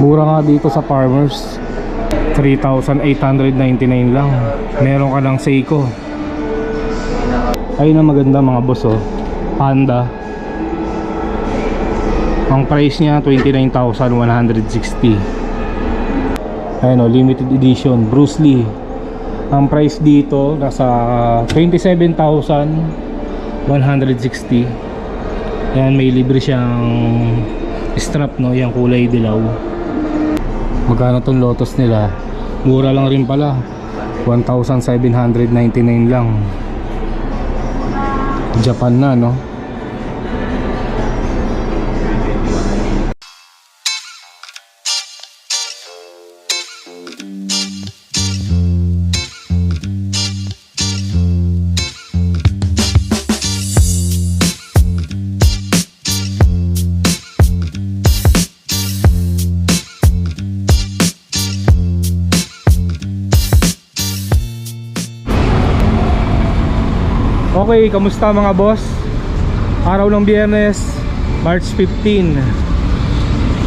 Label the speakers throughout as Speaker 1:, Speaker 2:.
Speaker 1: Mura nga dito sa farmers. 3,899 lang. Meron ka ng Seiko. Ayun ang maganda mga boss oh. Panda. Ang price niya 29,160. Ayun oh, limited edition Bruce Lee. Ang price dito nasa 27,160. Ayan, may libre siyang strap no, yung kulay dilaw. Magkano tong Lotus nila? Mura lang rin pala. 1,799 lang. Japan na no. Okay, kamusta mga boss? Araw ng biyernes, March 15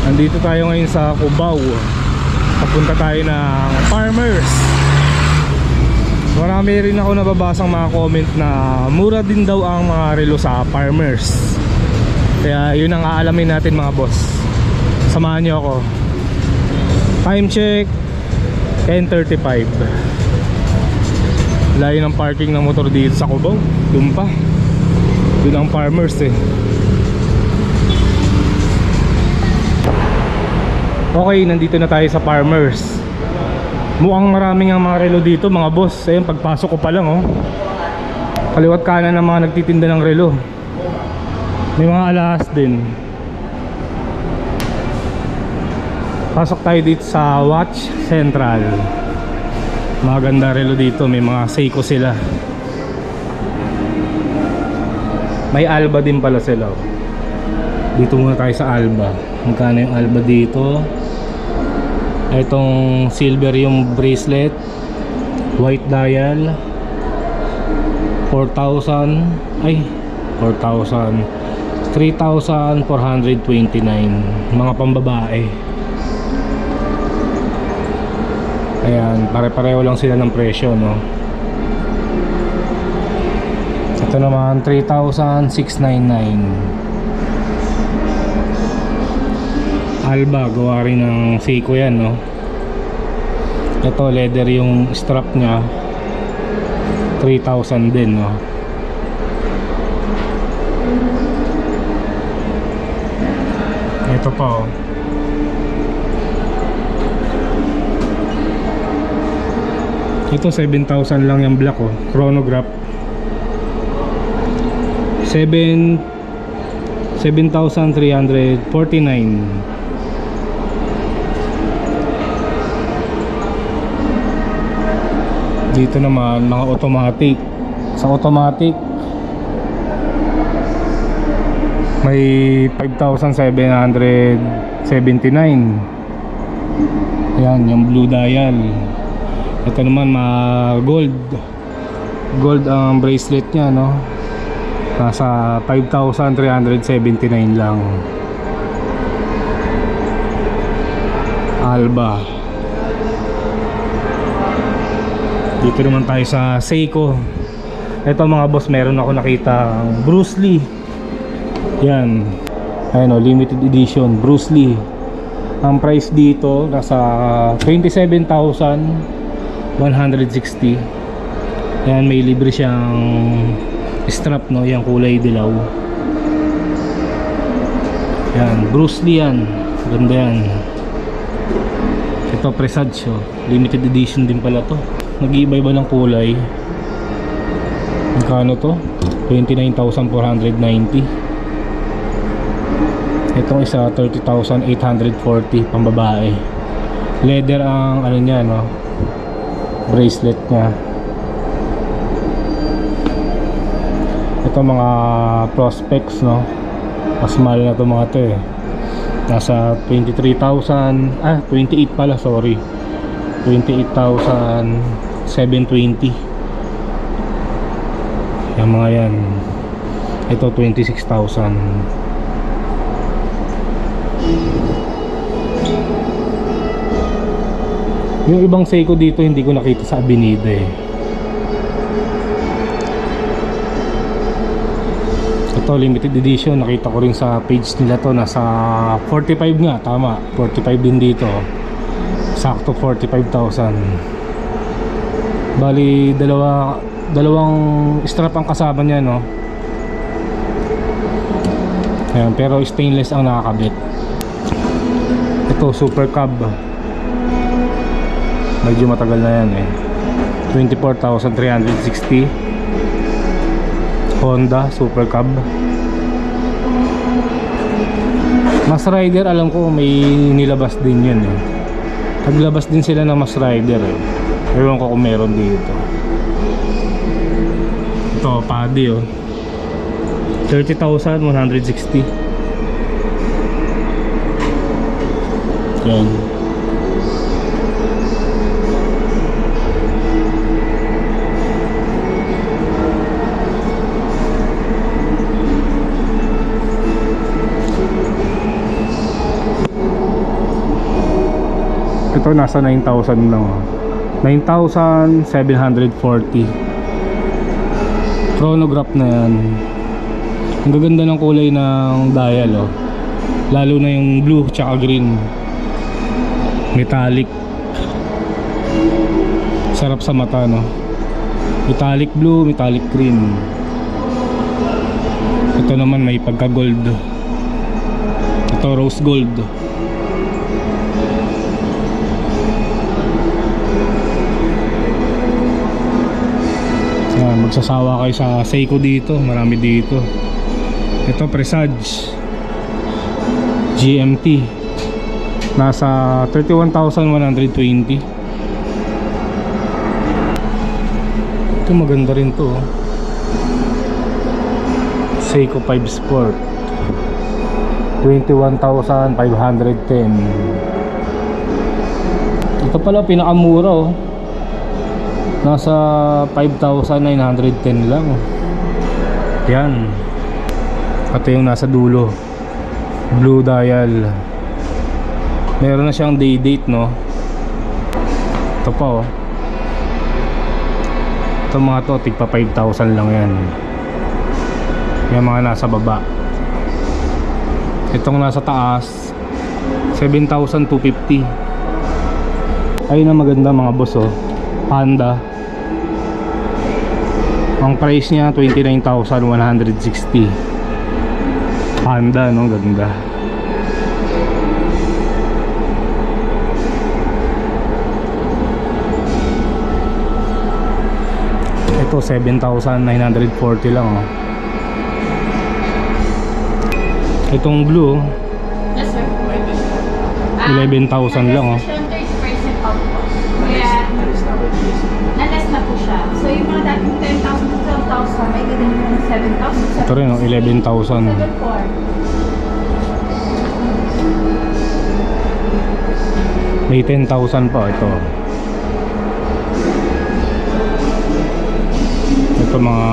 Speaker 1: Nandito tayo ngayon sa Cubao. Papunta tayo ng Farmers. Marami rin ako nababasang mga comment na mura din daw ang mga relo sa Farmers. Kaya yun ang aalamin natin mga boss. Samahan nyo ako. Time check 10.35 Layo ng parking ng motor dito sa Cubao. Doon pa. Doon ang farmers eh. Okay, nandito na tayo sa farmers. Mukhang maraming ang mga relo dito mga boss. Ayun, pagpasok ko pa lang oh. Kaliwat kanan ng mga nagtitinda ng relo. May mga alahas din. Pasok tayo dito sa Watch Central Maganda relo dito, may mga Seiko sila. May Alba din pala sila. oh. Dito muna tayo sa Alba. Magkano yung Alba dito? Itong silver yung bracelet. White dial. 4,000. Ay, 4,000. 3,429. Mga pambabae. Ayan, pare-pareho lang sila ng presyo, no? Ito naman, 3,699 Alba, gawa rin ng Seiko yan, no? Ito, leather yung strap niya 3,000 din, no? Ito pa, oh Ito 7,000 lang yung black oh, chronograph. 7 7,349. Dito naman mga automatic. Sa automatic may 5,779. Ayan, yung blue dial. Ito naman mga gold. Gold ang bracelet niya, no? Nasa 5,379 lang. Alba. Dito naman tayo sa Seiko. Ito mga boss, meron ako nakita Bruce Lee. Yan. Ayun o, limited edition Bruce Lee. Ang price dito nasa 27,000 160. Ayan may libre siyang strap no? Yung kulay dilaw. Ayan Bruce Lee yan. Ganda yan. Ito presage oh. limited edition din pala to. Nag-iiba-iba ng kulay. Magkano to? 29,490 itong isa 30,840 pambabae leather ang ano niya no bracelet niya. Ito mga prospects no? Mas mahal na to mga to eh. Nasa 23,000 ah 28 pala sorry. 28,720 yung mga yan. Ito 26,000 Yung ibang Seiko dito hindi ko nakita sa Avenida eh. Ito limited edition, nakita ko rin sa page nila to nasa 45 nga, tama. 45 din dito. Sakto 45,000. Bali dalawa dalawang strap ang kasama niya no. Ayan, pero stainless ang nakakabit. Ito super cab. Medyo matagal na yan eh. 24,360 Honda Super Cab. Mas Rider alam ko may nilabas din yun eh. Naglabas din sila ng Mas Rider eh. Ewan ko kung meron dito. Ito Paddy oh. 30,160 Yan Ito nasa 9,000 lang. oh. 9,740 Chronograph na yan. Ang gaganda ng kulay ng dial oh. Lalo na yung blue tsaka green. Metallic. Sarap sa mata no? Metallic blue, metallic green. Ito naman may pagka gold Ito rose gold magsasawa kayo sa Seiko dito, marami dito. Ito Presage GMT nasa 31,120. Ito maganda rin to. oh. Seiko 5 Sport 21,510. Ito pala pinakamura oh. Nasa 5,910 lang. Yan. Ito yung nasa dulo. Blue dial. Meron na siyang day date, no? Ito pa, oh. Ito mga to, tigpa 5,000 lang yan. Yung mga nasa baba. Itong nasa taas, 7,250. Ayun ang maganda mga boss, oh. Panda. Ang price niya 29,160. Panda no, ganda. Ito 7,940 lang oh. Itong blue
Speaker 2: Yes, sir. Ah,
Speaker 1: 11,000 lang, oh.
Speaker 2: Siya yung 30% off po. Kaya, nalas na po siya. So, yung mga dating 10,000 to 12,000, may ganun po ng 7,000.
Speaker 1: Ito rin, oh, 11,000.
Speaker 2: 7,400.
Speaker 1: May 10,000 pa ito. Ito mga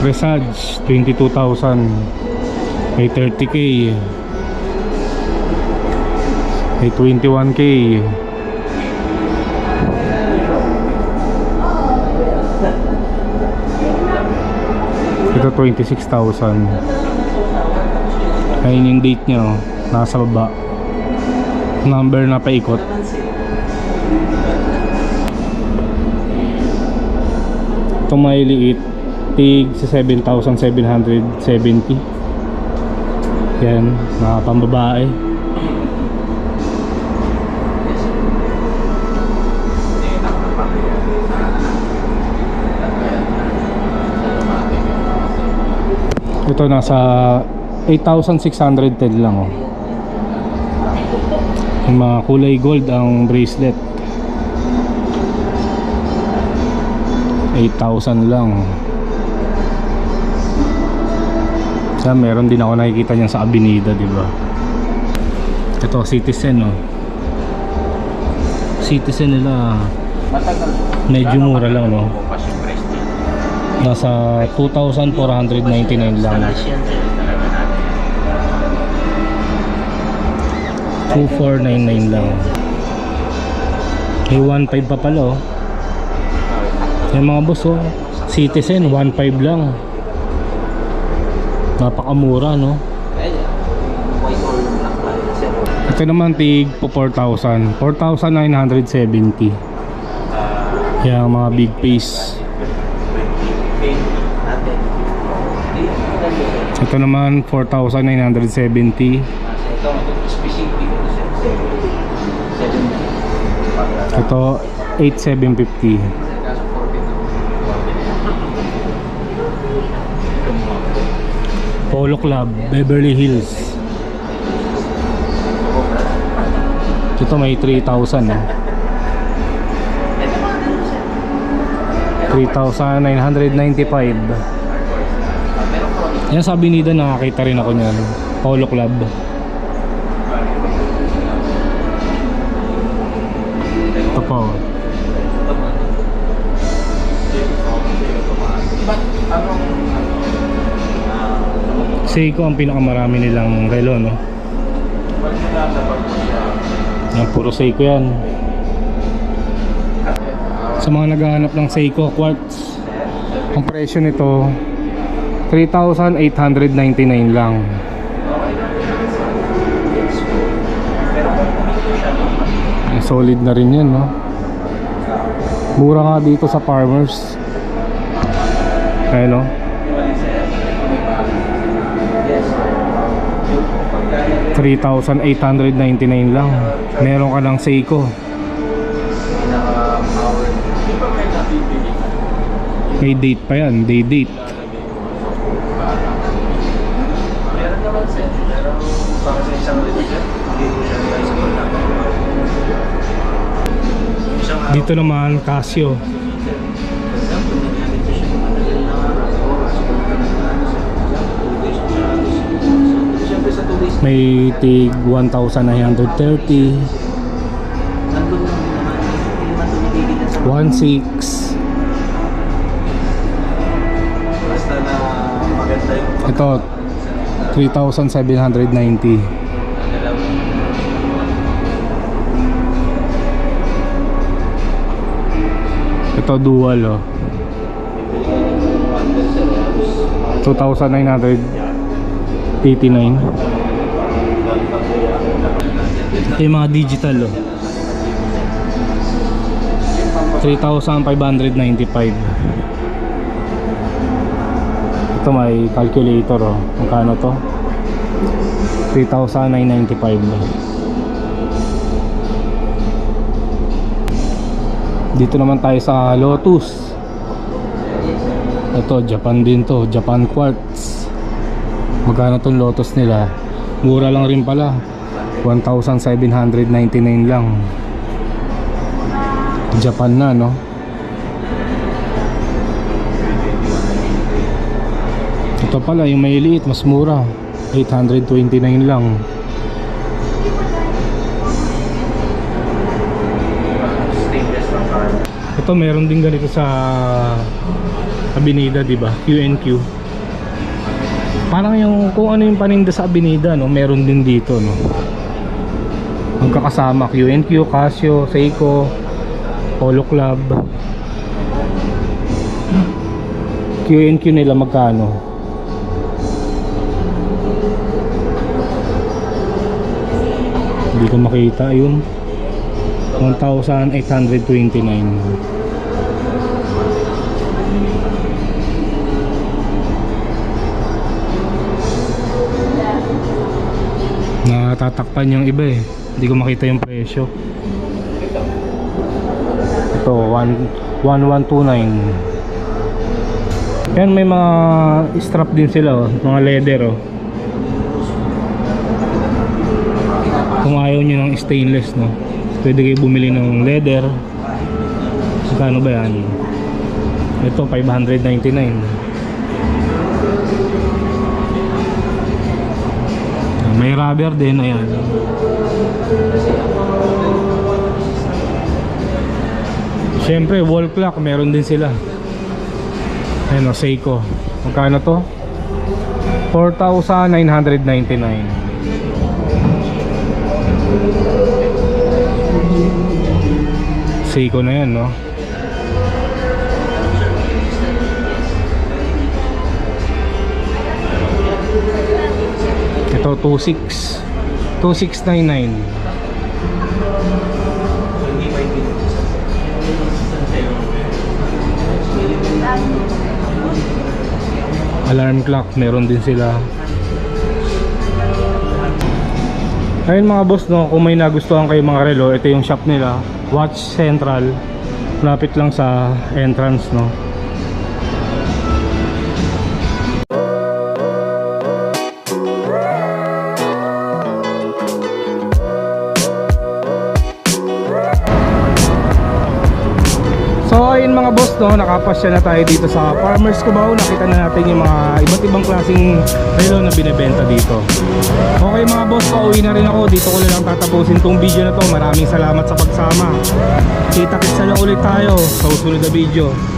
Speaker 1: Presage 22,000. May 30k. May 21k. Ito 26,000. Ayun yung date niya oh. Nasa baba. Number na paikot. Itong may liit tig sa 7,770 yan mga pambabae ito nasa 8,610 lang oh. yung mga kulay gold ang bracelet 8,000 lang Sa meron din ako nakikita niyan sa Avenida, di ba? Ito, Citizen, oh. Citizen nila, medyo mura lang, no? Nasa 2,499 lang. 2,499 lang. May 1.5 pa pala oh. Yung mga boss oh. Citizen 1.5 lang. Napakamura no. Ito naman tig po 4,000. 4,970. Kaya mga big face. Ito naman 4,970. Ito 8,750. Polo Club, Beverly Hills. Ito may 3,000 eh. 3,995. Yan sa Avenida nakakita rin ako niyan. Polo Club. Ito po. Seiko ang pinakamarami nilang relo, no? Yan, puro Seiko yan. Sa mga naghahanap ng Seiko Quartz, ang presyo nito 3,899 lang. Solid na rin yan, no? Mura nga dito sa farmers. Ayun, no? $3,899 lang. Meron ka ng Seiko. May date pa yan, day date.
Speaker 3: Din naman, hindi naman tumigil sa
Speaker 1: 1,600.
Speaker 3: Basta na maganda yung
Speaker 1: Ito, 3,790. Ito dual oh.
Speaker 3: Bibili ka ng bundle, sir, tapos
Speaker 1: 2,989. Ito yung mga digital oh. 3,595. Ito may calculator oh. Magkano to? 3,995 Dito naman tayo sa Lotus. Ito, Japan din to. Japan Quartz. Magkano tong Lotus nila? Mura lang rin pala. 1,799 lang. Japan na, no? Ito pala, yung may liit, mas mura. 829 lang. Ito meron din ganito sa Avenida, 'di ba? QNQ. Parang yung kung ano yung paninda sa Avenida, no, meron din dito, no. Magkakasama QNQ, Casio, Seiko, Polo Club. QNQ nila magkano? Hindi ko makita yun. 1,829 Natatakpan yung iba eh. Hindi ko makita yung presyo. Ito 1 1129 Yan may mga strap din sila oh, Mga leather oh. Kung ayaw nyo ng stainless no? Pwede kayo bumili ng leather. Magkano ba yan? Ito 599 May rubber din, ayan. Siyempre, wall clock, meron din sila. Ayan o, Seiko. Magkano to? 4,999. Seiko na yan, no? 26. 2699.
Speaker 3: So, hindi pa yung
Speaker 1: alarm clock meron din sila ayun mga boss no kung may nagustuhan kayo mga relo ito yung shop nila watch central lapit lang sa entrance no no, nakapasya na tayo dito sa Farmers Cubao. Nakita na natin yung mga iba't ibang klaseng relo na binebenta dito. Okay mga boss, pauwi na rin ako. Dito ko na lang tatapusin tong video na to. Maraming salamat sa pagsama. Kita-kits na lang ulit tayo sa susunod na video